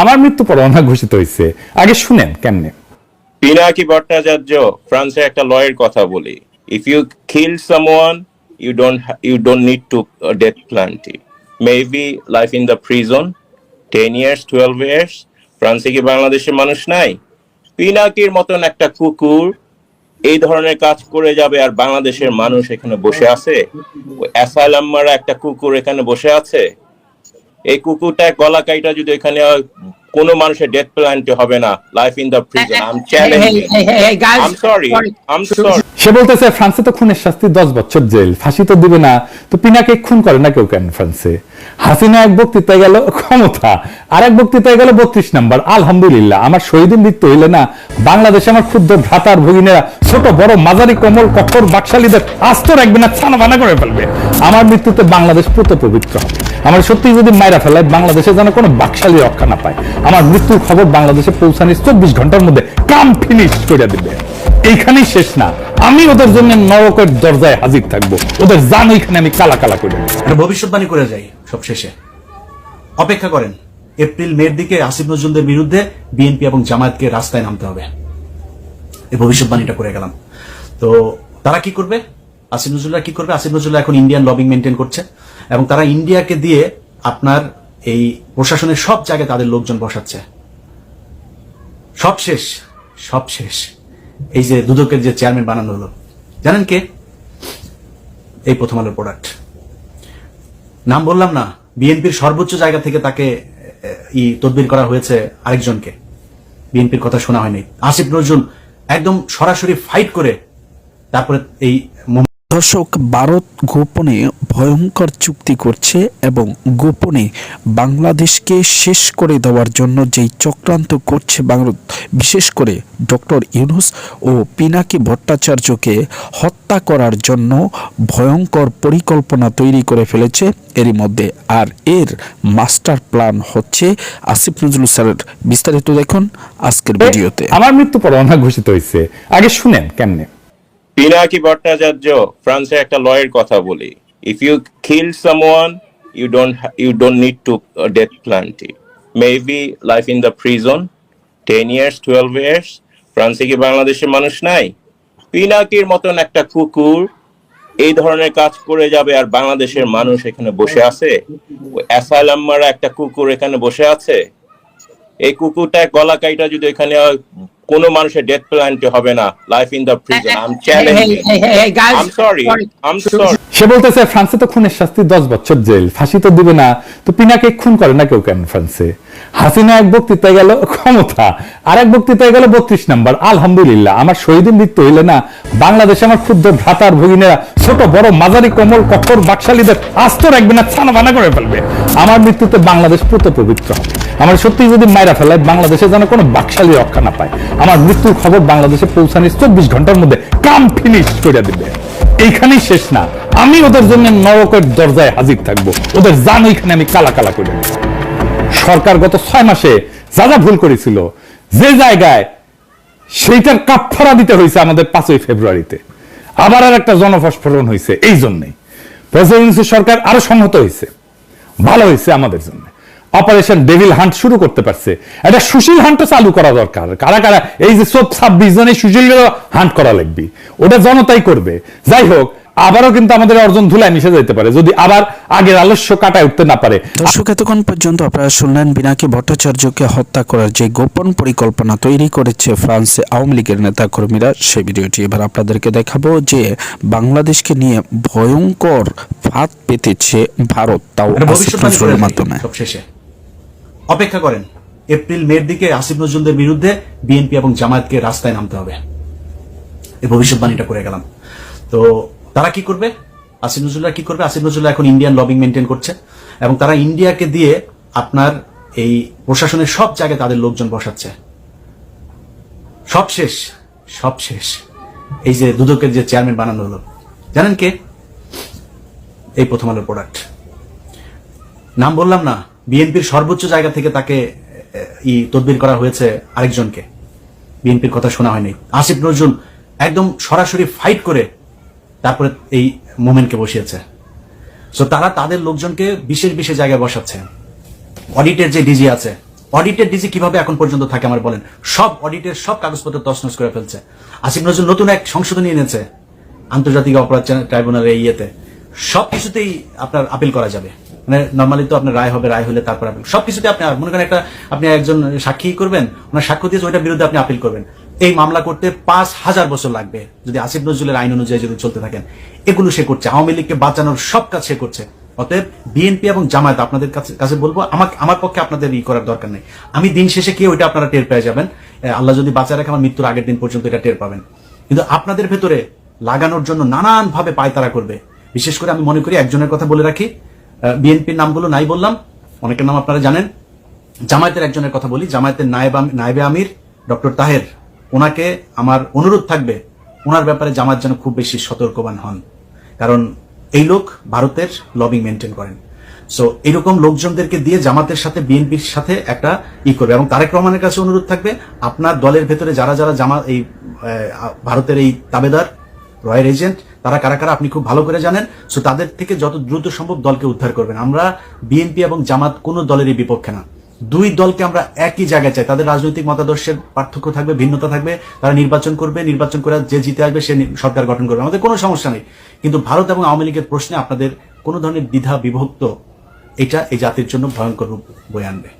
আমার মৃত্যু পরোয়ানা ঘোষিত হয়েছে আগে শুনেন, কেমনে? পিনাকি ভট্টাচার্য ফ্রান্সের একটা লয়ের কথা বলি। If you kill someone you don't you don't need to death penalty maybe life in the prison ten years twelve years ফ্রান্সে কি বাংলাদেশের মানুষ নাই? পিনাকির মতন একটা কুকুর, এই ধরনের কাজ করে যাবে আর বাংলাদেশের মানুষ এখানে বসে আছে? অ্যাসাইলাম মারা একটা কুকুর এখানে বসে আছে? এই কুকুরটা গলা কাইটা যদি এখানে কোনো মানুষের ডেথ প্ল্যান্টি হবে না life in the prison I am challenging guys. I'm sorry. Sorry. I'm sorry. সে বলতেছে ফ্রান্সে তো খুনের শাস্তি দশ বছর জেল ফাঁসি তো দিবে না তো পিনাকে খুন করে না কেউ কেন ফ্রান্সে হাসিনা এক বক্তৃতায় গেল ক্ষমতা, আর এক বক্তৃতায় গেল বত্রিশ নাম্বার। আলহামদুলিল্লাহ, আমার শহীদের মৃত্যু হইলে না, বাংলাদেশে আমার ক্ষুদ্র ভ্রাতার ভগিনেরা, ছোট, বড়, মাঝারি, কমল, কঠোর, বাকশালীদের আস্ত রাখবে না, ছানা বানা করে ফেলবে। আমার মৃত্যুতে বাংলাদেশ পুত পবিত্র হবে। আমার সত্যি যদি মাইরা ফেলায় বাংলাদেশে যেন কোনো বাকশালী রক্ষা না পায়। আমার মৃত্যুর খবর বাংলাদেশে পৌঁছানির চব্বিশ ঘণ্টার মধ্যে কাম ফিনিশ করে দিবে। এইখানেই শেষ না। আমি ওদের জন্য নরকের দরজায় হাজির থাকব। ওদের জান ওইখানে আমি কালা কালা করে ভবিষ্যৎবাণী করে যাই। সব শেষে অপেক্ষা করেন, এপ্রিল মের দিকে আসিফ নজরুলদের বিরুদ্ধে বিএনপি এবং জামায়াতকে রাস্তায় নামতে হবে। এই ভবিষ্যৎবাণীটা করে গেলাম। তো তারা কি করবে? আসিফ নজরুলরা কি করবে? আসিফ নজরুল্লাহ এখন ইন্ডিয়ান লবিং মেনটেন করছে এবং তারা ইন্ডিয়াকে দিয়ে আপনার এই প্রশাসনের সব জায়গায় তাদের লোকজন বসাচ্ছে। সব শেষ সব শেষ এই যে দুদকের যে চেয়ারম্যান বানানো হলো। জানেন কে? এই প্রথম আলোর প্রোডাক্ট নাম বললাম না, বিএনপির সর্বোচ্চ জায়গা থেকে তাকে ই, তদবির করা হয়েছে আরেকজনকে। বিএনপির কথা শোনা হয়নি। আসিফ নজরুল একদম সরাসরি ফাইট করে তারপরে এই দর্শক ভারত গোপনে ভয়ঙ্কর চুক্তি করছে এবং গোপনে বাংলাদেশকে শেষ করে দেওয়ার জন্য যেই চক্রান্ত করছে ভারত বিশেষ করে ডক্টর ইউনুস ও পিনাকি ভট্টাচার্যকে হত্যা করার জন্য ভয়ঙ্কর পরিকল্পনা তৈরি করে ফেলেছে এরই মধ্যে আর এর মাস্টার প্ল্যান হচ্ছে আসিফ নজরুল স্যারের। বিস্তারিত দেখুন আজকের ভিডিওতে। আমার মৃত্যু পরোয়ানা ঘোষিত হয়েছে আগে শুনেন কেমনে? পিনাকি ভট্টাচার্য ফ্রান্সের একটা লয়ের কথা বলি। If you kill someone you don't you don't need to death penalty maybe life in the prison ten years twelve years ফ্রান্সে কি বাংলাদেশের মানুষ নাই? পিনাকির মতন একটা কুকুর এই ধরনের কাজ করে যাবে আর বাংলাদেশের মানুষ এখানে বসে আছে? অ্যাসাইলাম মারা একটা কুকুর এখানে বসে আছে? এই কুকুরটা গলা কাইটা যদি এখানে হয়, কোনো মানুষের ডেথ প্ল্যান্টি হবে না life in the prison I am challenging I hey, sorry. Sorry. I'm sorry. সে বলতেছে ফ্রান্সে তো খুনের শাস্তি দশ বছর জেল ফাঁসি তো দিবে না তো পিনাকে খুন করে না কেউ কেন ফ্রান্সে হাসিনা এক বক্তৃতায় গেল, ক্ষমতা। আর এক বক্তৃতায় গেল বত্রিশ নাম্বার। আলহামদুলিল্লাহ, আমার শহীদের মৃত্যু হইলে না, বাংলাদেশে আমার ক্ষুদ্র ভ্রাতার ভগিনেরা, ছোট, বড়, মাঝারি, কমল, কঠোর, বাকশালীদের আস্ত রাখবে না, ছানা বানা করে ফেলবে। আমার মৃত্যুতে বাংলাদেশ পুত পবিত্র হবে। আমার সত্যি যদি মাইরা ফেলায়, বাংলাদেশে যেন কোনো বাকশালী রক্ষা না পায়। আমার মৃত্যুর খবর বাংলাদেশে পৌঁছানির চব্বিশ ঘণ্টার মধ্যে কাম ফিনিশ করে দিবে। এইখানেই শেষ না। আমি ওদের জন্য নরকের দরজায় হাজির থাকব। ওদের জান ওইখানে আমি কালা কালা করে দেবো। সরকার গত ছয় মাসে যা যা ভুল করেছিল, যে জায়গায় সেইটার কাপফারা দিতে হয়েছে আমাদের পাঁচই ফেব্রুয়ারিতে। আবার আর একটা জনফস্ফোরণ হয়েছে এই জন্যই। প্রেসিডেন্সি সরকার আরও সংহত হয়েছে, ভালো হয়েছে আমাদের জন্য। অপারেশন ডেভিল হান্ট শুরু করতে পারছে। একটা সুশীল হান্টও চালু করা দরকার। কারা কারা, এই যে সব ছাব্বিশ জন সুশীল হান্ট করা লাগবে। ওটা জনতাই করবে। যাই হোক আবারও কিন্তু আমাদের অর্জন ধুলায় মিশে যেতে পারে। যদি আবার আগের আলস্য কাটায় উঠতে না পারে। দর্শক এতক্ষণ পর্যন্ত আপনারা শুনলেন বিনাকি ভট্টাচার্যকে হত্যা করার যে গোপন পরিকল্পনা তৈরি করেছে ফ্রান্সে আওয়ামী লীগের নেতাকর্মীরা সেই ভিডিওটি এবার আপনাদেরকে দেখাবো যে বাংলাদেশকে নিয়ে ভয়ঙ্কর ফাঁদ পেতেছে ভারত তাও যাই মাধ্যমে। অপেক্ষা করেন এপ্রিল মের দিকে আসিফ নজরুলদের বিরুদ্ধে বিএনপি এবং জামায়াতকে রাস্তায় নামতে হবে। এই ভবিষ্যৎবাণীটা করে গেলাম। তো তারা কি করবে? আসিফ নজরুল্লাহ কি করবে? আসিফ নজরুল্লাহ এখন ইন্ডিয়ান লবিং মেনটেন করছে। এবং তারা ইন্ডিয়াকে দিয়ে আপনার এই প্রশাসনের সব জায়গায় তাদের লোকজন বসাচ্ছে। সব শেষ সব শেষ। এই যে দুদকের যে চেয়ারম্যান বানানো হলো। জানেন কে? এই প্রথম আলোর প্রোডাক্ট নাম বললাম না বিএনপির সর্বোচ্চ জায়গা থেকে তাকে, ই, তদবির করা হয়েছে আরেকজনকে। বিএনপির কথা শোনা হয়নি। আসিফ নজরুল একদম সরাসরি ফাইট করে তারপরে এই মোমেন্টকে বসিয়েছে। সো তারা তাদের লোকজনকে বিশেষ বিশেষ জায়গায় বসাচ্ছে। অডিটের যে ডিজি আছে অডিটের ডিজি কীভাবে এখন পর্যন্ত থাকে আমার বলেন। সব অডিটের সব কাগজপত্র তছনছ করে ফেলছে। আসিফ নজরুল নতুন এক সংশোধনী এনেছে আন্তর্জাতিক অপরাধ ট্রাইব্যুনালের ইয়েতে। সব কিছুতেই আপনার আপিল করা যাবে। মানে নর্মালি তো আপনার রায় হবে, রায় হলে তারপর আপিল সবকিছুতে আপনি, মনে করেন একটা, আপনি একজন সাক্ষী করবেন, ওনার সাক্ষ্য দিয়েছে, ওইটার বিরুদ্ধে আপনি আপিল করবেন। এই মামলা করতে পাঁচ হাজার বছর লাগবে। যদি আসিফ নজরুলের আইন অনুযায়ী যদি চলতে থাকেন, এগুলো সে করছে। আওয়ামী লীগকে বাঁচানোর সব কাজ সে করছে। অতএব বিএনপি এবং জামায়াত আপনাদের কাছে বলব, আমাকে আমার পক্ষে আপনাদের ই করার দরকার নেই। আমি দিন শেষে কি ওইটা আপনারা টের পেয়ে যাবেন। আল্লাহ যদি বাঁচায় রাখে, আমার মৃত্যুর আগের দিন পর্যন্ত এটা টের পাবেন। কিন্তু আপনাদের ভেতরে লাগানোর জন্য নানান ভাবে পায়তারা করবে। বিশেষ করে আমি মনে করি একজনের কথা বলে রাখি। বিএনপির নামগুলো নাই বললাম। অনেকের নাম আপনারা জানেন। জামায়াতের একজনের কথা বলি। জামায়াতের নায়েব নায়েবে আমির, ডক্টর তাহের। ওনাকে আমার অনুরোধ থাকবে, ওনার ব্যাপারে জামাত যেন খুব বেশি সতর্কবান হন। কারণ এই লোক ভারতের লবিং মেনটেন করেন। সো এরকম লোকজনদেরকে দিয়ে জামাতের সাথে, বিএনপির সাথে একটা ই করবে এবং তারেক রহমানের কাছে অনুরোধ থাকবে, আপনার দলের ভেতরে যারা যারা জামা, এই ভারতের এই তাবেদার রয়্যাল এজেন্ট, তারা কারা কারা আপনি খুব ভালো করে জানেন সো তাদের থেকে যত দ্রুত সম্ভব দলকে উদ্ধার করবেন। আমরা বিএনপি এবং জামাত কোনো দলেরই বিপক্ষে না। দুই দলকে আমরা একই জায়গায় চাই। তাদের রাজনৈতিক মতাদর্শের পার্থক্য থাকবে, ভিন্নতা থাকবে। তারা নির্বাচন করবে, নির্বাচন করে যে জিতে আসবে, সে সরকার গঠন করবে। আমাদের কোনো সমস্যা নেই। কিন্তু ভারত এবং আওয়ামী লীগের প্রশ্নে আপনাদের কোনো ধরনের দ্বিধা বিভক্ত, এটা এই জাতির জন্য ভয়ঙ্কর রূপ বয়ে আনবে।